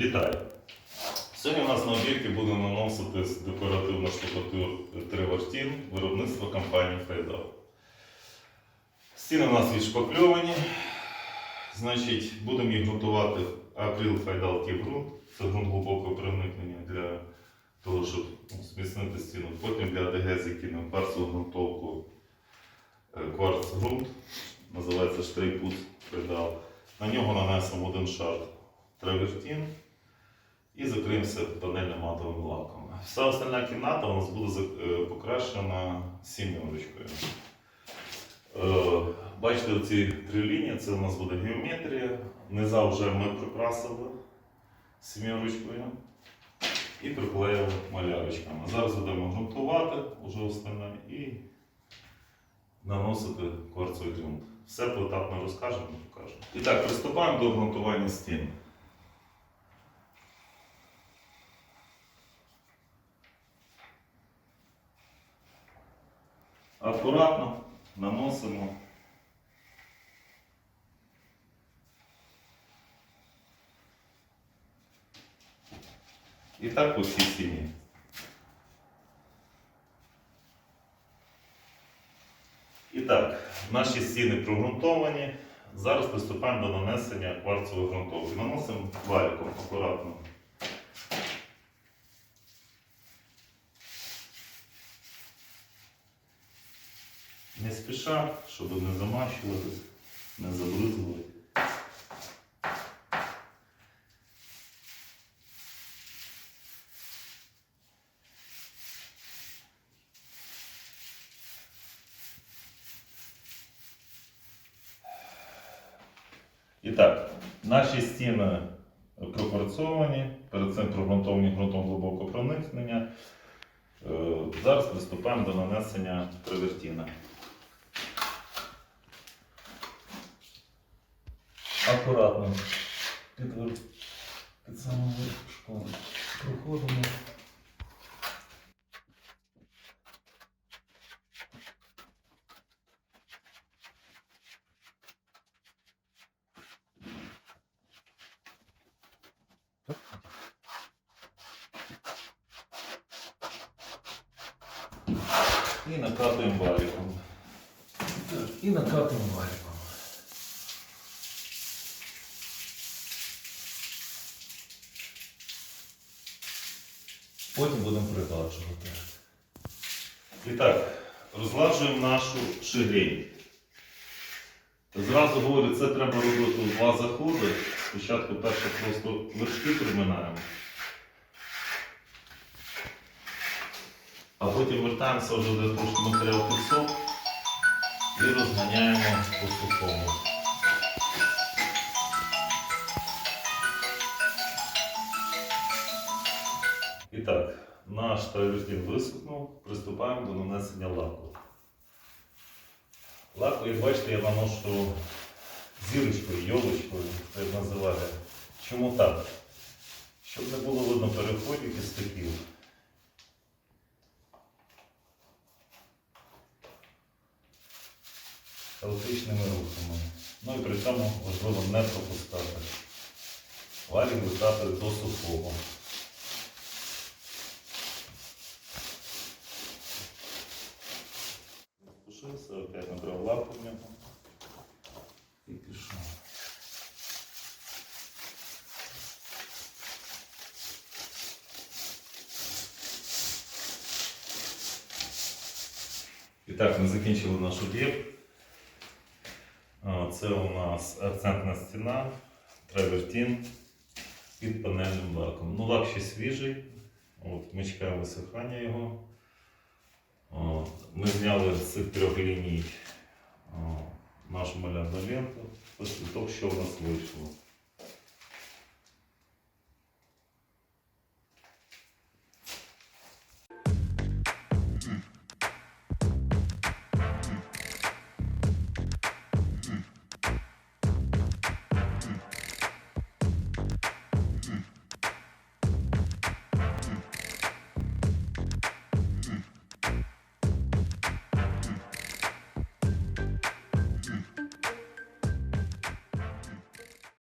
Вітаю! Сьогодні у нас на об'єкті буде наносити декоративна штукатур Тревартін виробництва компанії Файдал. Стіни у нас відшпакльовані. Значить, будемо їх готувати акрил Файдал ґрунт. Це ґрунт глибокого проникнення для того, щоб зміцнити стіну. Потім для АДГ кинемо кварцеву ґрунтовку е, кварц ґрунт. Називається штрейпут Файдал. На нього нанесемо один шар травертін і закриємося панельним матовим лаком. Вся остальна кімната у нас буде е, покрашена сім'ярочкою. Е, Бачите, оці три лінії, це у нас буде геометрія. Низа вже ми прикрасили сім'ярочкою і приклеїли малярочками. Зараз будемо ґрунтувати уже остальне і наносити кварцевий ґрунт. Все поетапно розкажемо і покажемо. І так, приступаємо до ґрунтування стін. Акуратно наносимо. І так по всій стіні. І так, наші стіни прогрунтовані. Зараз приступаємо до нанесення кварцевої ґрунтовки. Наносимо валіком акуратно. Не спіша, щоб не замащуватись, не забризувати. І так, наші стіни пропорцьовані, перед цим прогрунтовані ґрунтом глибокого проникнення. Е, Зараз приступаємо до нанесення травертіна. Акуратно під, під самим верхушком проходимо. І накатуємо валіком. І накатуємо валіком. Потім будемо пригладжувати. І так, розгладжуємо нашу шигрень. Зразу говорю, це треба робити у два заходи. Спочатку перше просто вершки приминаємо. А потім вертаємося вже де трошки матеріал підсох і розганяємо по так, наш травертин висохнув, приступаємо до нанесення лаку. Лаку, як бачите, я наношу зірочкою, йолочкою, так називає. Чому так? Щоб не було видно переходів і стиків. Хаотичними рухами. Ну і при цьому важливо не пропускати. Валік вистати до сухого. Спушився, опять набрав лапу в нього і пішов. І так, ми закінчили наш об'єкт. Це у нас акцентна стіна, травертін під панельним лаком. Ну, лак ще свіжий. От, ми чекаємо висихання його. Ми зняли з цих трьох ліній нашу малярну ленту. Ось ітог, що в нас вийшло.